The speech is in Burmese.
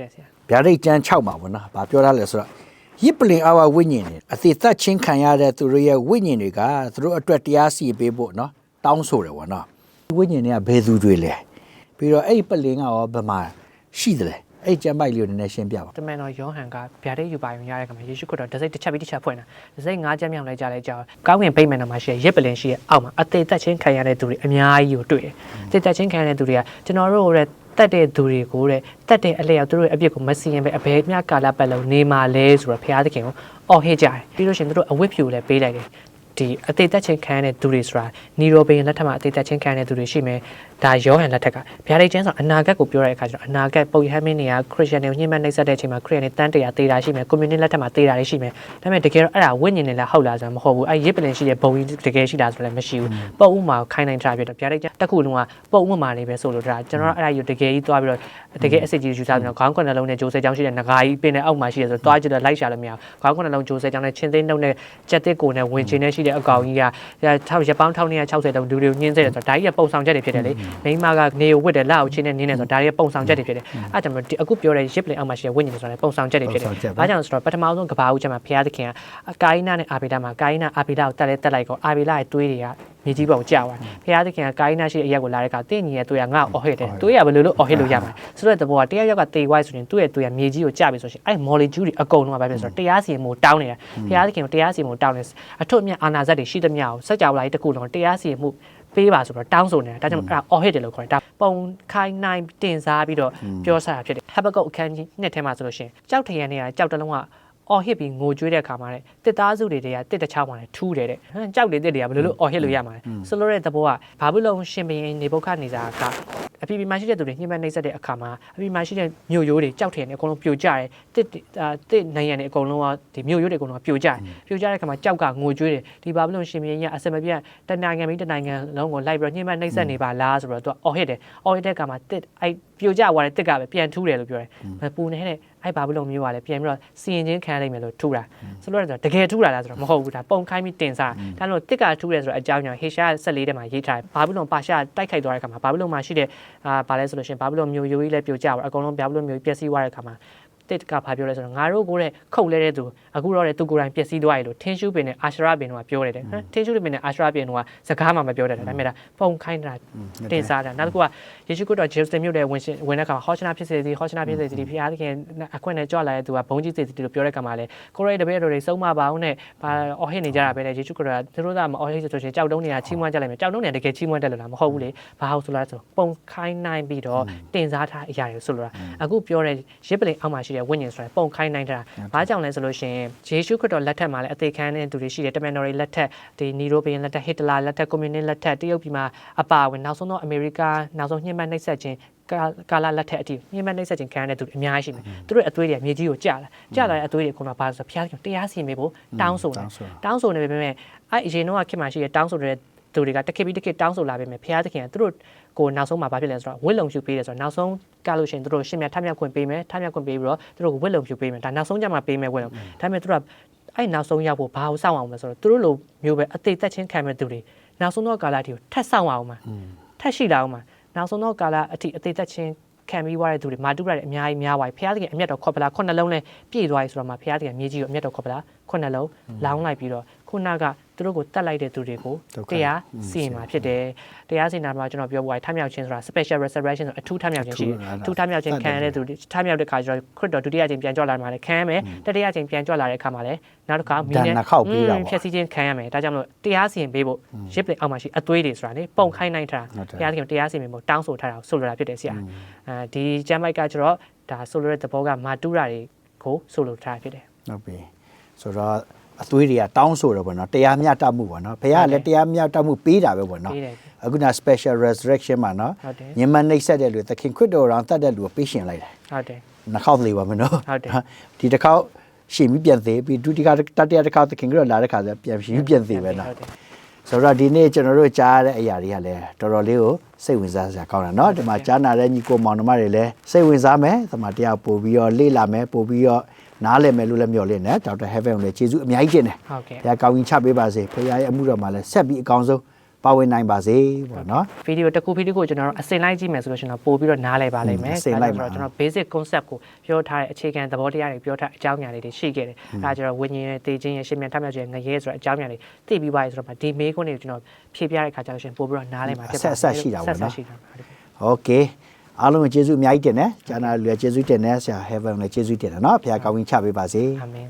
တယ်ဆရာဗျာဒိတ်ကျမ်း6မှာပေါ့နော်။ဘာပြောရလဲဆိုတော့ရစ်ပလင်အဝဝိညာဉ်တွေအသေးသက်ချင်းခံရတဲ့သူတို့ရဲ့ဝိညာဉ်တွေကသူတို့အတွက်တရားစီရင်ပေးဖို့နော်တောင်းဆိုတယ်ပေါ့နော်။ဝိညာဉ်တွေကဘယ်သူတွေလဲ။ပြီးတော့အဲ့ဒီပလင်ကရောဘယ်မှာရှိတယ်လဲ။အဲ့ဒီကျမ်းပိုက်လေးကိုနည်းနည်းရှင်းပြပါတမန်တော်ယောဟန်ကဗျာဒိတ်ယူပါရင်ရတဲ့ခါမှာယေရှုခရစ်တော်ဒစိတ်တစ်ချက်ပြီးတစ်ချက်ဖွင့်တာဒစိတ်ငါးချက်မြောက်လိုက်ကြလဲကြောင်းကောင်းကင်ပိတ်မယ်တော်မှာရှိရရစ်ပလင်ရှိရဲ့အောက်မှာအသေးသက်ချင်းခံရတဲ့သူတွေအများကြီးကိုတွေ့တယ်အသေးသက်ချင်းခံရတဲ့သူတွေကကျွန်တော်တို့ရဲ့ တက်တဲ့သူတွေကိုတဲ့တက်တဲ့အလျောက်သူတို့ရဲ့အပြစ်ကိုမစီရင်ပဲအဘယ်မျှကာလပတ်လုံးနေမှာလဲဆိုတော့ဘုရားသခင်ကိုအော်ဟစ်ကြတယ်ပြီးလို့ရှိရင်သူတို့အဝတ်ဖြူလည်းပေးလိုက်တယ် ဒီအသေးသက်ချင်းခံရတဲ့သူတွေဆိုတာနီရိုဘိန်လက်ထက်မှာအသေးသက်ချင်းခံရတဲ့သူတွေရှိမယ်ဒါယောဟန်လက်ထက်ကဗျာဒိတ်ကျမ်းဆိုအနာဂတ်ကိုပြောတဲ့အခါကျတော့အနာဂတ်ပုပ်ယဟမင်းတွေကခရစ်ယာန်တွေကိုညှိမှတ်နှိပ်စက်တဲ့အချိန်မှာခရစ်ယာန်တွေတန်းတရာသေးတာရှိမယ်ကွန်မြူနတီလက်ထက်မှာသေးတာတွေရှိမယ်ဒါပေမဲ့တကယ်တော့အဲ့ဒါဝိညာဉ်တွေလားဟုတ်လားဆိုတော့မဟုတ်ဘူးအဲ့ရစ်ပလင်ရှိတဲ့ဘုံကြီးတကယ်ရှိလားဆိုတော့လည်းမရှိဘူးပုပ်ဥမာကိုခိုင်းနိုင်တာပြတော့ဗျာဒိတ်ကျမ်းတစ်ခုလုံးကပုပ်ဥမာလေးပဲဆိုလို့ဒါကျွန်တော်တို့အဲ့ဒါယူတကယ်ကြီးသွားပြီးတော့တကယ်အစစ်ကြီးယူစားပြီးတော့ခေါင်းခွန်းနှလုံးနဲ့ဂျိုးဆဲချောင်းရှိတဲ့ငကားကြီးပင်နဲ့အောက်မှာရှိတယ်ဆိုတော့သွားကြည့်တော့လိုက်ရှာလို့မရဘူးခေါင်းခွန်းနှလုံးဂျိုးဆဲချောင်းနဲ့ချင်းသိန်းနှုတ်နဲ့ကြက်တစ်ကိုနဲ့ဝင်ချင်းနဲ့ရှိတဲ့အကောင်ကြီးကထောက်ရပောင်း1260တောင်လူတွေကိုညှင်းစေတယ်ဆိုတော့ဒါကြီးကပုံဆောင်ချက်တွေဖြစ်တယ်လေမိန်းမကနေကိုဝစ်တယ်လက်ကိုချင်းနဲ့နင်းတယ်ဆိုတော့ဒါတွေကပုံဆောင်ချက်တွေဖြစ်တယ်အဲ့ဒါကြောင့်ဒီအခုပြောတဲ့ rip play အောက်မှာရှိတဲ့ဝိညာဉ်တွေဆိုတာပုံဆောင်ချက်တွေဖြစ်တယ်ဘာကြောင့်လဲဆိုတော့ပထမဆုံးကဘာဦးချက်မှာဘုရားသခင်ကအကာယနာနဲ့အာဘိဒမှာကာယနာအာဘိဒကိုတက်လဲတက်လိုက်ကောအာဘိဒရဲ့တွေးတွေကမြေကြီးပေါ်ကြာသွားတယ်ဘုရားသခင်ကကာယနာရှိတဲ့အရက်ကိုလာတဲ့အခါတင့်ညီရဲ့တွေးကငါ့ကိုအော်ဟစ်တယ်တွေးကဘယ်လိုလုပ်အော်ဟစ်လို့ရမှာဆိုတော့တဘောကတရားရောက်ကတေဝိုက်ဆိုရင်သူ့ရဲ့တွေးကမြေကြီးကိုကြာပြီဆိုရှင်အဲ့ molecule တွေအကုန်လုံးကဘာဖြစ်လဲဆိုတော့တရားစီရင်မှုတောင်းနေတာဘုရားသခင်ကိုတရားစီရင်မှုတောင်းနေအထွတ်အမြတ်အာနာဇတ်တွေရှိသမျှကိုစัจ java လိုက်တစ်ခုလုံးတရားစီရင်မှုပေးပါဆိုတော့တောင်းဆိုနေတာဒါကြောင့်အဲ့ဒါ all hit တယ်လို့ခေါ်တယ်ဒါပုံခိုင်းနိုင်တင်စားပြီးတော့ပြောစားတာဖြစ်တယ်ဟဘကုတ်အခန်းကြီးနှစ်ထဲမှာဆိုလို့ရှိရင်ကြောက်ထရန်တွေကကြောက်တလုံးက အော်ဟစ်ပြီးငိုကြွေးတဲ့အခါမှာတဲ့တစ်သားစုတွေတွေကတစ်တစ်ချောင်းမှာလည်းထူးတယ်တဲ့ဟမ်ကြောက်လေတစ်တွေကဘယ်လိုလုပ်အော်ဟစ်လို့ရမှာလဲဆိုလိုတဲ့သဘောကဘာဘူးလုံးရှင်ဘရင်နေဘုခနေစာကအပြိပီမှာရှိတဲ့သူတွေညှိမနှိမ့်ဆက်တဲ့အခါမှာအပြိမှာရှိတဲ့မြို့ရိုးတွေကြောက်ထရန်တွေအကုန်လုံးပြိုကျတယ်တစ်တစ်နိုင်ရန်တွေအကုန်လုံးကဒီမြို့ရိုးတွေအကုန်လုံးကပြိုကျတယ်ပြိုကျတဲ့အခါမှာကြောက်ကငိုကြွေးတယ်ဒီဘာဘူးလုံးရှင်ဘရင်ကြီးကအစမပြတ်တနိုင်ငံပြီးတနိုင်ငံလုံးကိုလိုက်ပြီးတော့ညှိမနှိမ့်ဆက်နေပါလားဆိုတော့သူကအော်ဟစ်တယ်အော်ဟစ်တဲ့အခါမှာတစ်အဲ့ပြိုကျသွားတဲ့တစ်ကပဲပြန်ထူးတယ်လို့ပြောတယ်မပူနေတဲ့အဲ့ဘာဘူးလုံးမျိုးကလည်းပြန်ပြီးတော့စီရင်ချင်းခံရနိုင်မယ်လို့ထူတာဆိုတော့တကယ်ထူတာလားဆိုတော့မဟုတ်ဘူးဒါပုံခိုင်းပြီးတင်စားဒါလို့တစ်ကထူတယ်ဆိုတော့အကြောင်းကြောင့်ဟေရှာ14ထဲမှာရေးထားတယ်ဘာဘူးလုံးပါရှာတိုက်ခိုက်သွားတဲ့အခါမှာဘာဘူးလုံးမှာရှိတဲ့အာဘာလဲဆိုလို့ရှိရင်ဘာဘူးလုံးမျိုးရိုးကြီးလည်းပြိုကျသွားအကုန်လုံးဘာဘူးလုံးမျိုးပျက်စီးသွားတဲ့အခါမှာ တစ်ကဘာပြောလဲဆိုတော့ငါတို့ကိုတဲ့ခုတ်လဲတဲ့သူအခုတော့တဲ့သူကိုယ်တိုင်ပျက်စီးသွားပြီလို့ထင်းရှူးပင်နဲ့အာရှရာပင်တို့ကပြောတယ်တဲ့ဟမ်ထင်းရှူးပင်နဲ့အာရှရာပင်တို့ကစကားမှမပြောတတ်တယ်ဒါပေမဲ့ဒါပုံခိုင်းတာတင်စားတာနောက်တစ်ခုကယေရှုခရစ်တော်ဂျေရုဆလင်မြို့တဲ့ဝင်ဝင်တဲ့အခါမှာဟောရှနာဖြစ်စေစီဟောရှနာဖြစ်စေစီဖျားသခင်အခွင့်နဲ့ကြွလာတဲ့သူကဘုန်းကြီးစေစီလို့ပြောတဲ့အခါမှာလေကိုရိုရဲ့တပည့်တော်တွေစုံမပါအောင်နဲ့ဘာအော်ဟစ်နေကြတာပဲလေယေရှုခရစ်တော်ကသူတို့ကမအော်ဟစ်ဆိုရှင်ကြောက်တုံးနေတာချီးမွမ်းကြလိုက်မယ်ကြောက်တုံးနေတကယ်ချီးမွမ်းတယ်လို့လားမဟုတ်ဘူးလေဘာဟုတ်ဆိုလားဆိုပုံခိုင်းနိုင်ပြီးတော့တင်စားထားအရာတွေဆိုလို့လားအခုပြောတဲ့ရစ်ပလင်အောက်မှာရှိတဲ့ဝိညာဉ်ဆိုတာပုံခိုင်းနိုင်တာဘာကြောင့်လဲဆိုလို့ရှင်ယေရှုခရစ်တော်လက်ထက်မှာလည်းအသေးခံတဲ့သူတွေရှိတယ်တမန်တော်တွေလက်ထက်ဒီနီရိုဘီယန်လက်ထက်ဟစ်တလာလက်ထက်ကွန်မြူနစ်လက်ထက်တရုတ်ပြည်မှာအပါအဝင်နောက်ဆုံးတော့အမေရိကနောက်ဆုံးညှိမှတ်နှိပ်စက်ခြင်းကာလာလက်ထက်အထိညှိမှတ်နှိပ်စက်ခြင်းခံရတဲ့သူတွေအများကြီးရှိတယ်သူတို့အသွေးတွေမြေကြီးကိုကျလာကျလာတဲ့အသွေးတွေကဘာလို့ဆိုဖျားတရားစီမေဖို့တောင်းဆိုတယ်တောင်းဆိုနေပေမဲ့အဲ့အရင်တော့ခင်မှာရှိတဲ့တောင်းဆိုတဲ့ သူတွေကတစ်ခေတ်ပြီးတစ်ခေတ်တောင်းဆိုလာပေမဲ့ဖျားသခင်ကသူတို့ကိုနောက်ဆုံးမှာဘာဖြစ်လဲဆိုတော့ဝစ်လုံဖြူပေးတယ်ဆိုတော့နောက်ဆုံးကလို့ရှိရင်သူတို့ရှင်းမြထမြောက်ခွင့်ပေးမယ်ထမြောက်ခွင့်ပေးပြီးတော့သူတို့ကိုဝစ်လုံဖြူပေးမယ်ဒါနောက်ဆုံးကြမှာပေးမယ်ဝစ်လုံဒါပေမဲ့သူတို့ကအဲ့နောက်ဆုံးရောက်ဖို့ဘာကိုစောင့်အောင်လဲဆိုတော့သူတို့လိုမျိုးပဲအသေးသက်ချင်းခံမဲ့သူတွေနောက်ဆုံးတော့ကာလအထိကိုထက်ဆောင်အောင်မှာထက်ရှိလာအောင်မှာနောက်ဆုံးတော့ကာလအထိအသေးသက်ချင်းခံပြီးွားတဲ့သူတွေမာတုရတဲ့အများကြီးများသွားပြီဖျားသခင်အမျက်တော်ခေါ်ပလာခုနှစ်လုံးနဲ့ပြည့်သွားပြီဆိုတော့မှဖျားသခင်မြေကြီးကိုအမျက်တော်ခေါ်ပလာခုနှစ်လုံးလောင်းလိုက်ပြီးတော့ခုနက သူတို့ကိုတတ်လိုက်တဲ့သူတွေကိုတရားစီရင်မှာဖြစ်တယ်တရားစီရင်တာမှာကျွန်တော်ပြောပွားထမြောက်ခြင်းဆိုတာ special resurrection ဆိုအထူးထမြောက်ခြင်းရှိတယ်အထူးထမြောက်ခြင်းခံရတဲ့သူတွေထမြောက်တဲ့ခါကျတော့ခရစ်တော်ဒုတိယခြင်းပြန်ကြွလာမှာလည်းခံရမယ်တတိယခြင်းပြန်ကြွလာတဲ့အခါမှာလည်းနောက်တစ်ခါမီးနဲ့ဖြည့်ဆည်းခြင်းခံရမယ်ဒါကြောင့်မလို့တရားစီရင်ပေးဖို့ရစ်ပလင်အောက်မှာရှိအသွေးတွေဆိုတာလေပုံခိုင်းနိုင်တာတရားသခင်တရားစီရင်ဖို့တောင်းဆိုထားတာကိုဆိုလိုတာဖြစ်တယ်ဆရာအဲဒီကျမ်းပိုက်ကကျတော့ဒါဆိုလိုတဲ့သဘောကမာတူရာတွေကိုဆိုလိုထားဖြစ်တယ်ဟုတ်ပြီဆိုတော့ အသွေးတွေကတောင်းဆိုတော့ဗောနော်တရားမျှတမှုဗောနော်ဘုရားကလည်းတရားမျှတမှုပေးတာပဲဗောနော် ပေးတယ် အခုန special resurrection မှာနော် ဟုတ်တယ် ညမနှိမ့်ဆက်တဲ့လူသခင်ခရစ်တော်ရောင်တတ်တဲ့လူကိုပေးရှင်လိုက်တယ် ဟုတ်တယ် နှခေါက်သေးပါမနော် ဟုတ်တယ် ဒီတစ်ခေါက်ရှင်ပြီးပြန်သေးပြီးဒုတိယတတိယတစ်ခေါက်သခင်ခရစ်တော်လာတဲ့ခါကျပြန်ရှင်ပြီးပြန်သေးပဲနော် ဟုတ်တယ် ဆိုတော့ဒီနေ့ကျွန်တော်တို့ကြားရတဲ့အရာတွေကလည်းတော်တော်လေးကိုစိတ်ဝင်စားစရာကောင်းတာเนาะဒီမှာကြားနာတဲ့ညီကိုမောင်နှမတွေလည်းစိတ်ဝင်စားမယ်ဒီမှာတရားပို့ပြီးတော့လေ့လာမယ်ပို့ပြီးတော့ နားလည်မယ်လို့လည်းမျှော်လင့်တယ်ဒေါက်တာ Heaven ကိုလည်းကျေးဇူးအများကြီးတင်တယ် ဟုတ်ကဲ့ ဘုရားကောင်းကြီးချပေးပါစေဘုရားရဲ့အမှုတော်မှာလည်းဆက်ပြီးအကောင်းဆုံး ပါဝင်နိုင်ပါစေပေါ့နော် ဗီဒီယိုတစ်ခုဗီဒီယိုကိုကျွန်တော်တို့အစင်လိုက်ကြည့်မယ်ဆိုလို့ရှိရင်တော့ပို့ပြီးတော့နားလည်ပါလိမ့်မယ် အစင်လိုက်ပါ ဒါကြောင့်ကျွန်တော် basic concept ကိုပြောထားတဲ့အခြေခံသဘောတရားတွေပြောထားအကြောင်းအရာလေးတွေရှိခဲ့တယ်အဲဒါကျတော့ဝิญဉ်ရဲ့တေခြင်းရဲ့ရှင်မြန်ထမြောက်ခြင်းရဲ့ငရဲဆိုတဲ့အကြောင်းအရာတွေသိပြီးပါပြီဆိုတော့ဒီမေးခွန်းတွေကိုကျွန်တော်ဖြေပြတဲ့ခါကျလို့ရှိရင်ပို့ပြီးတော့နားလည်မှာဖြစ်ပါတယ် အဆက်အဆက်ရှိတာပေါ့နော် ဆက်ဆက်ရှိတာပါဟုတ်ကဲ့ โอเค အားလုံးကိုကျေးဇူးအများကြီးတင်တယ်ကျန်တာလူလည်းကျေးဇူးတင်တယ်ဆရာ Heaven လည်းကျေးဇူးတင်တယ်နော်ဘုရားကောင်းကြီးချပေးပါစေအာမင်